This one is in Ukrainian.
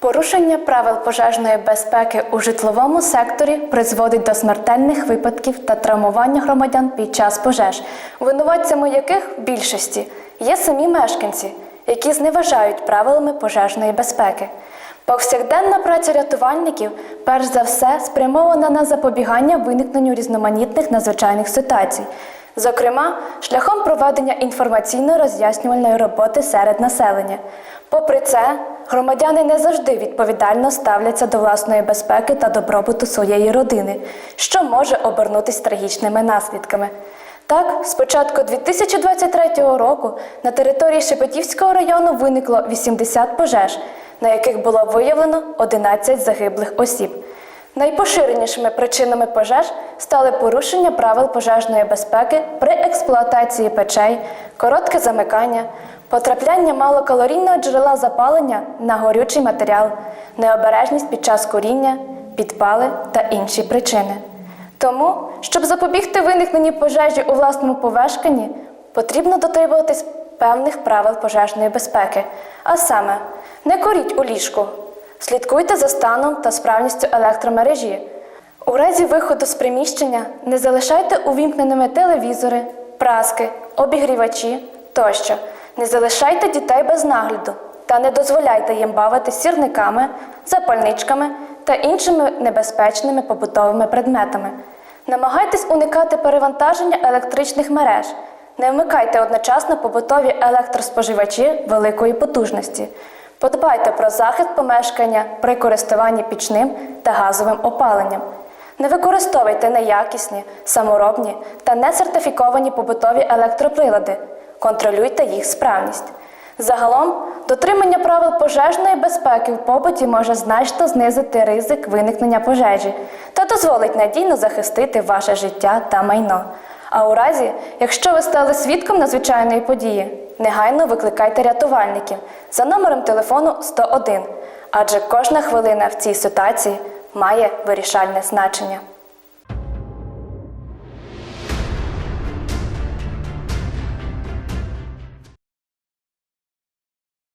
Порушення правил пожежної безпеки у житловому секторі призводить до смертельних випадків та травмування громадян під час пожеж, винуватцями яких в більшості є самі мешканці, які зневажають правилами пожежної безпеки. Повсякденна праця рятувальників перш за все спрямована на запобігання виникненню різноманітних надзвичайних ситуацій, зокрема шляхом проведення інформаційно-роз'яснювальної роботи серед населення. Попри це, громадяни не завжди відповідально ставляться до власної безпеки та добробуту своєї родини, що може обернутися трагічними наслідками. Так, з початку 2023 року на території Шепетівського району виникло 80 пожеж, на яких було виявлено 11 загиблих осіб. Найпоширенішими причинами пожеж стали порушення правил пожежної безпеки при експлуатації печей, коротке замикання, потрапляння малокалорійного джерела запалення на горючий матеріал, необережність під час куріння, підпали та інші причини. Тому, щоб запобігти виникненню пожежі у власному помешканні, потрібно дотримуватись певних правил пожежної безпеки, а саме не куріть у ліжку, слідкуйте за станом та справністю електромережі. У разі виходу з приміщення не залишайте увімкненими телевізори, праски, обігрівачі тощо. Не залишайте дітей без нагляду та не дозволяйте їм бавити сірниками, запальничками та іншими небезпечними побутовими предметами. Намагайтесь уникати перевантаження електричних мереж. Не вмикайте одночасно побутові електроспоживачі великої потужності. Подбайте про захист помешкання при користуванні пічним та газовим опаленням. Не використовуйте неякісні, саморобні та несертифіковані побутові електроприлади. Контролюйте їх справність. Загалом, дотримання правил пожежної безпеки в побуті може значно знизити ризик виникнення пожежі та дозволить надійно захистити ваше життя та майно. А у разі, якщо ви стали свідком надзвичайної події, негайно викликайте рятувальників за номером телефону 101, адже кожна хвилина в цій ситуації має вирішальне значення.